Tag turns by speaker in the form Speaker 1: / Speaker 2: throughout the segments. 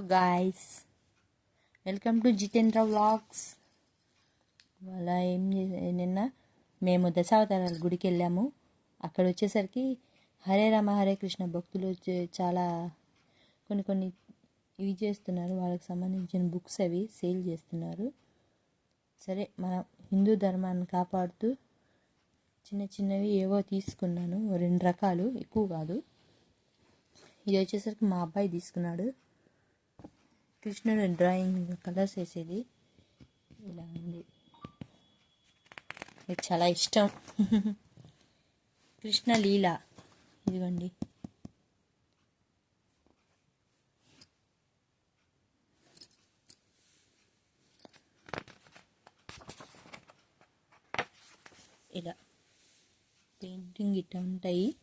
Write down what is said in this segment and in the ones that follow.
Speaker 1: Guys welcome to Jitendra vlogs వాళ్ళ ఏం నిన్న మేము దశావతారాల గుడికి వెళ్ళాము. అక్కడ వచ్చేసరికి హరే రామ హరే కృష్ణ భక్తులు వచ్చే- చాలా కొన్ని కొన్ని ఇవి చేస్తున్నారు. వాళ్ళకి సంబంధించిన బుక్స్ అవి సేల్ చేస్తున్నారు. సరే మన హిందూ ధర్మాన్ని కాపాడుతూ చిన్న చిన్నవి ఏవో తీసుకున్నాను. రెండు రకాలు ఎక్కువ కాదు. ఇది వచ్చేసరికి మా అబ్బాయి తీసుకున్నాడు. కృష్ణుడు డ్రాయింగ్ కలర్స్ వేసేది. ఇలా ఉంది. ఇది చాలా ఇష్టం. కృష్ణ లీల. ఇదిగోండి. ఇలా. పెయింటింగ్ ఇట్లా ఉంటాయి.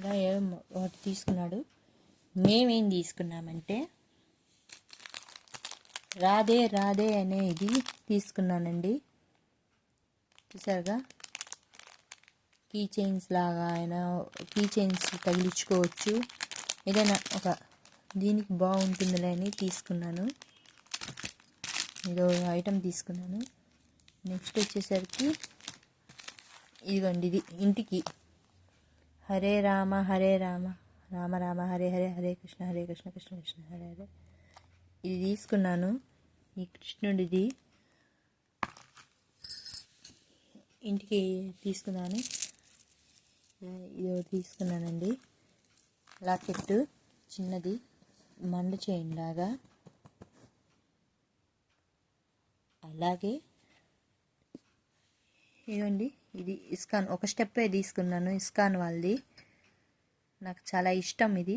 Speaker 1: ఇలా ఏం ఒకటి తీసుకున్నాడు. మేమేం తీసుకున్నామంటే రాధే రాధే అనే ఇది తీసుకున్నానండి. చూసారుగా? కీ చైన్స్ లాగా ఆయన కీ చైన్స్ తగిలించుకోవచ్చు. ఏదైనా ఒక దీనికి బాగుంటుందిలే అని తీసుకున్నాను ఇదో ఐటెం తీసుకున్నాను. నెక్స్ట్ వచ్చేసరికి ఇదిగోండి ఇది ఇంటికి హరే రామ హరే రామ. రామ రామ హరే హరే హరే కృష్ణ హరే కృష్ణ కృష్ణ కృష్ణ హరే హరే. ఇది తీసుకున్నాను. ఈ కృష్ణుడిది ఇంటికి తీసుకున్నాను. ఇది తీసుకున్నానండి. లాకెట్ చిన్నది మండ చైన్ లాగా. అలాగే ఇదండి ఇది ఇస్కాన్ ఒక స్టెప్పే తీసుకున్నాను ఇస్కాన్ వాళ్ళది. నాకు చాలా ఇష్టం ఇది.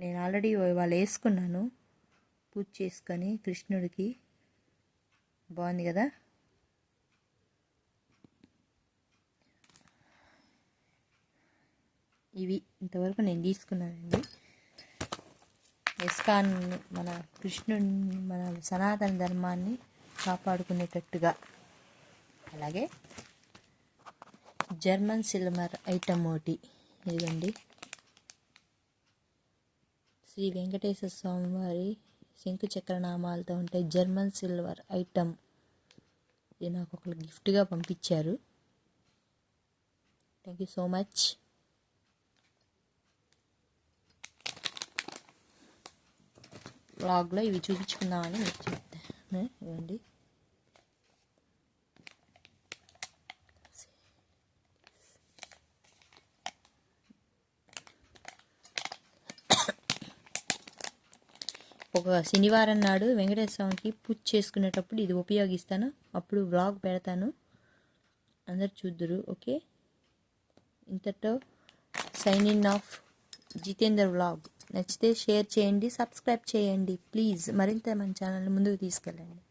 Speaker 1: నేను ఆల్రెడీ వాళ్ళు వేసుకున్నాను పూజ చేసుకొని కృష్ణుడికి. బాగుంది కదా? ఇవి ఇంతవరకు నేను తీసుకున్నానండి. ఇస్కాన్ మన కృష్ణుడిని మన సనాతన ధర్మాన్ని కాపాడుకునేటట్టుగా. అలాగే జర్మన్ సిల్వర్ ఐటమ్ ఒకటి. ఇదిగండి. శ్రీ వెంకటేశ్వర స్వామి వారి శంకు చక్రనామాలతో ఉంటే జర్మన్ సిల్వర్ ఐటమ్. ఇది నాకు ఒకరు గిఫ్ట్గా పంపించారు. థ్యాంక్ యూ సో మచ్ బ్లాగ్లో ఇవి చూపించుకుందామని చెప్తాను ఇవ్వండి ఒక శనివారం నాడు వెంకటేశ్వర స్వామికి పూజ చేసుకునేటప్పుడు ఇది ఉపయోగిస్తాను. అప్పుడు వ్లాగ్ పెడతాను. అందరు చూద్దరు ఓకే? ఇంతటో sign in off Jitender vlog నచ్చితే షేర్ చేయండి సబ్స్క్రైబ్ చేయండి. ప్లీజ్ మరింత మన ఛానల్ ముందుకు తీసుకెళ్ళండి.